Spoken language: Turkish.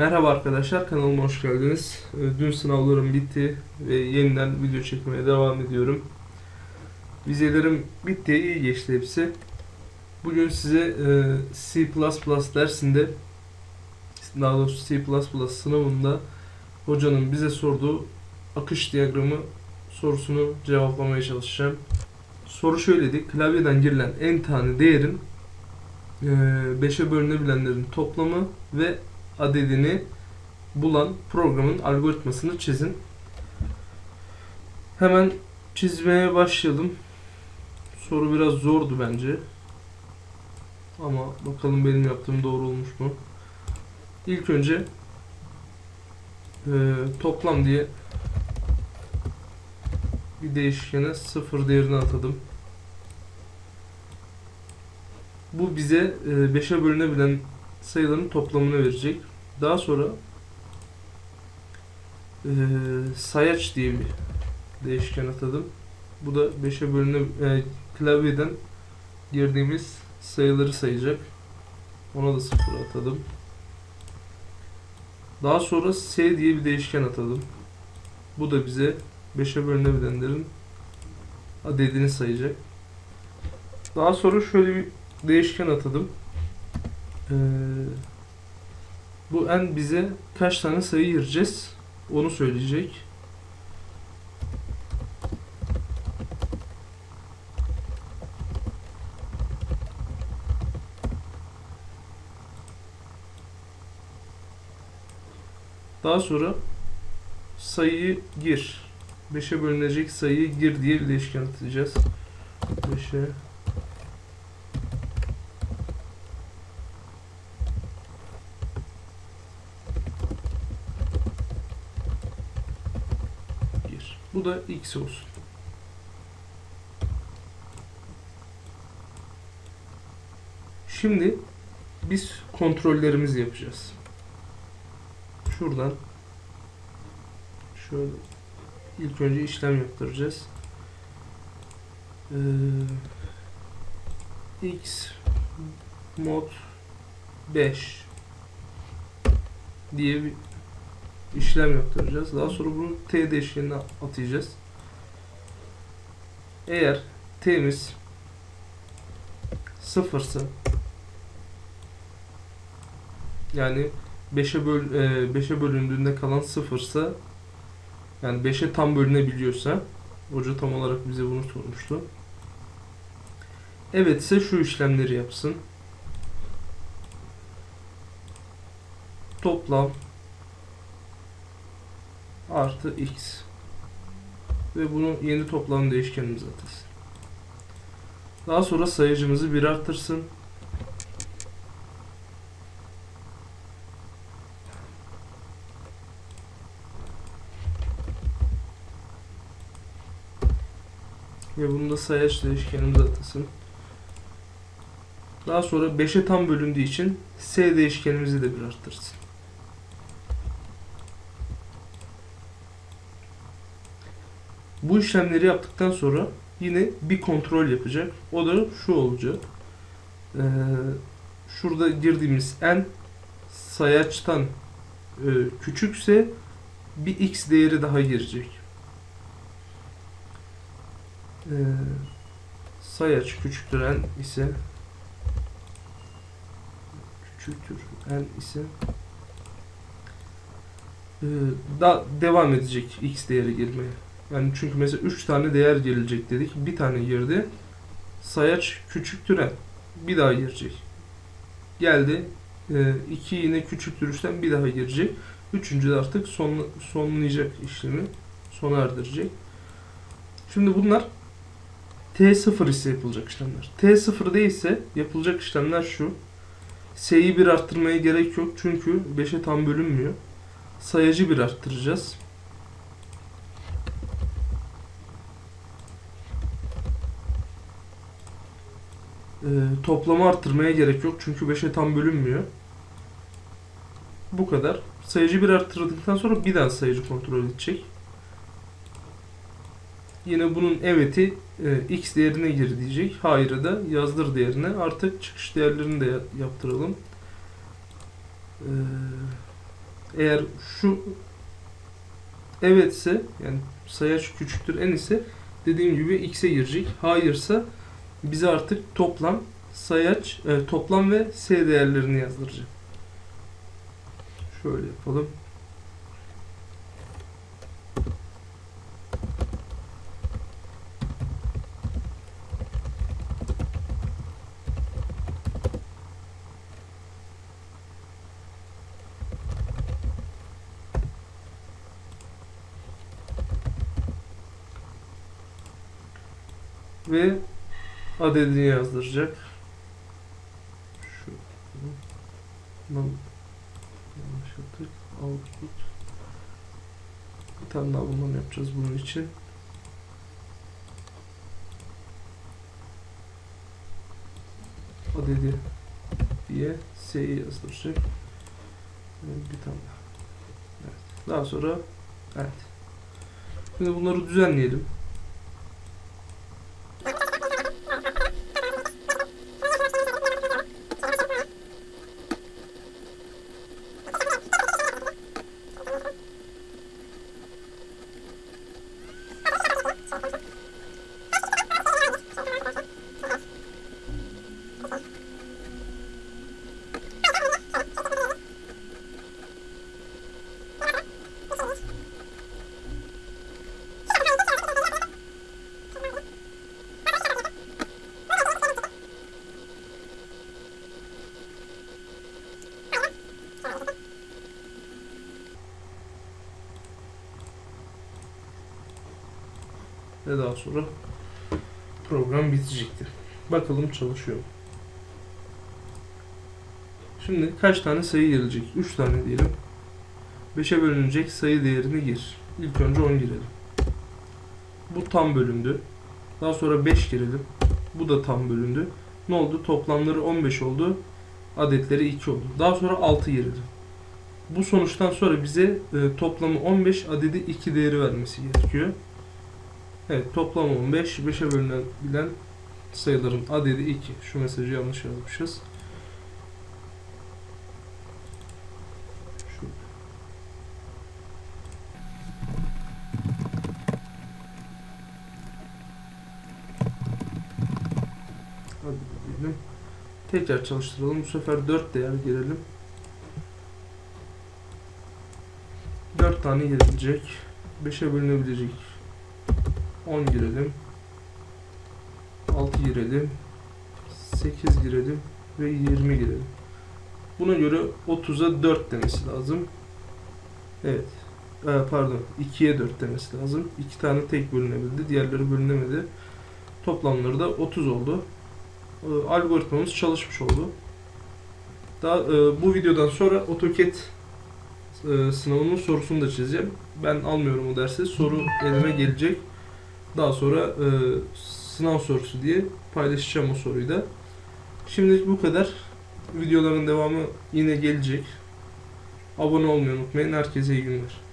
Merhaba arkadaşlar, kanalıma hoş geldiniz. Ee, Dün sınavlarım bitti ve yeniden video çekmeye devam ediyorum. Vizelerim bitti, iyi geçti hepsi. Bugün size e, C++ dersinde, daha doğrusu C++ sınavında hocanın bize sorduğu akış diyagramı sorusunu cevaplamaya çalışacağım. Soru şöyleydi, klavyeden girilen en tane değerin 5'e bölünebilenlerin toplamı ve adedini bulan programın algoritmasını çizin. Hemen çizmeye başlayalım. Soru biraz zordu bence. Ama bakalım benim yaptığım doğru olmuş mu? İlk önce e, toplam diye bir değişkene sıfır değerini atadım. Bu bize 5'e bölünebilen sayıların toplamını verecek. Daha sonra e, sayaç diye bir değişken atadım. Bu da 5'e bölüne e, klavyeden girdiğimiz sayıları sayacak. Ona da sıfır atadım. Daha sonra S diye bir değişken atadım. Bu da bize 5'e bölünebilenlerin adedini sayacak. Daha sonra şöyle bir değişken atadım. Ee, bu en bize kaç tane sayı gireceğiz onu söyleyecek. Daha sonra sayıyı gir. 5'e bölünecek sayıyı gir diye bir değişken atacağız. 5'e gir. Bu da x olsun. Şimdi biz kontrollerimizi yapacağız. Şuradan şöyle ilk önce işlem yaptıracağız. Ee, x mod 5 diye bir işlem yaptıracağız. Daha sonra bunu t değişkenine atayacağız. Eğer t'miz sıfırsa yani 5'e böl 5'e bölündüğünde kalan sıfırsa yani 5'e tam bölünebiliyorsa hoca tam olarak bize bunu sormuştu. Evetse şu işlemleri yapsın. Toplam artı x ve bunu yeni toplam değişkenimize atasın. Daha sonra sayıcımızı bir arttırsın. Ve bunu da sayaç değişkenimize atasın. Daha sonra 5'e tam bölündüğü için s değişkenimizi de bir arttırsın. Bu işlemleri yaptıktan sonra yine bir kontrol yapacak. O da şu olacak. Ee, şurada girdiğimiz n sayaçtan e, küçükse bir x değeri daha girecek. Ee, sayaç küçüktür n ise küçüktür n ise e, da devam edecek x değeri girmeye. Yani çünkü mesela 3 tane değer gelecek dedik. Bir tane girdi. Sayaç küçüktür n. Bir daha girecek. Geldi. 2 yine küçüktür 3'ten bir daha girecek. Üçüncü de artık son, sonlayacak işlemi. Sona erdirecek. Şimdi bunlar T0 ise yapılacak işlemler. T0 değilse yapılacak işlemler şu. S'yi bir arttırmaya gerek yok. Çünkü 5'e tam bölünmüyor. Sayacı bir arttıracağız. Ee, toplamı arttırmaya gerek yok. Çünkü 5'e tam bölünmüyor. Bu kadar. Sayıcı bir arttırdıktan sonra bir daha sayıcı kontrol edecek. Yine bunun evet'i e, x değerine gir diyecek. Hayır'ı da yazdır değerine. Artık çıkış değerlerini de yaptıralım. Ee, Eğer şu evetse yani sayaç küçüktür n ise dediğim gibi x'e girecek. Hayırsa bize artık toplam sayaç e, toplam ve s değerlerini yazdıracak. Şöyle yapalım. ve adedini yazdıracak. Şu Lan yanlış yaptık. Output. Bir tane daha bundan yapacağız bunun için. Adedi diye S'yi yazdıracak. Ve Bir tane daha. Evet. Daha sonra evet. Şimdi bunları düzenleyelim. Ve daha sonra program bitecektir. Bakalım çalışıyor? Şimdi kaç tane sayı gelecek? 3 tane diyelim. 5'e bölünecek sayı değerini gir. İlk önce 10 girelim. Bu tam bölündü. Daha sonra 5 girelim. Bu da tam bölündü. Ne oldu? Toplamları 15 oldu. Adetleri 2 oldu. Daha sonra 6 girelim. Bu sonuçtan sonra bize e, toplamı 15 adedi 2 değeri vermesi gerekiyor. Evet toplam 15. 5'e bölünebilen sayıların adedi 2. Şu mesajı yanlış yazmışız. Tekrar çalıştıralım. Bu sefer 4 değer girelim. 4 tane gelecek. 5'e bölünebilecek 10 girelim. 6 girelim. 8 girelim ve 20 girelim. Buna göre 30'a 4 demesi lazım. Evet. Ee, pardon. 2'ye 4 demesi lazım. 2 tane tek bölünebildi. Diğerleri bölünemedi. Toplamları da 30 oldu. Ee, algoritmamız çalışmış oldu. Daha e, bu videodan sonra AutoCAD e, sınavının sorusunu da çizeceğim. Ben almıyorum o dersi. Soru elime gelecek. Daha sonra e, sınav sorusu diye paylaşacağım o soruyu da. Şimdilik bu kadar. Videoların devamı yine gelecek. Abone olmayı unutmayın. Herkese iyi günler.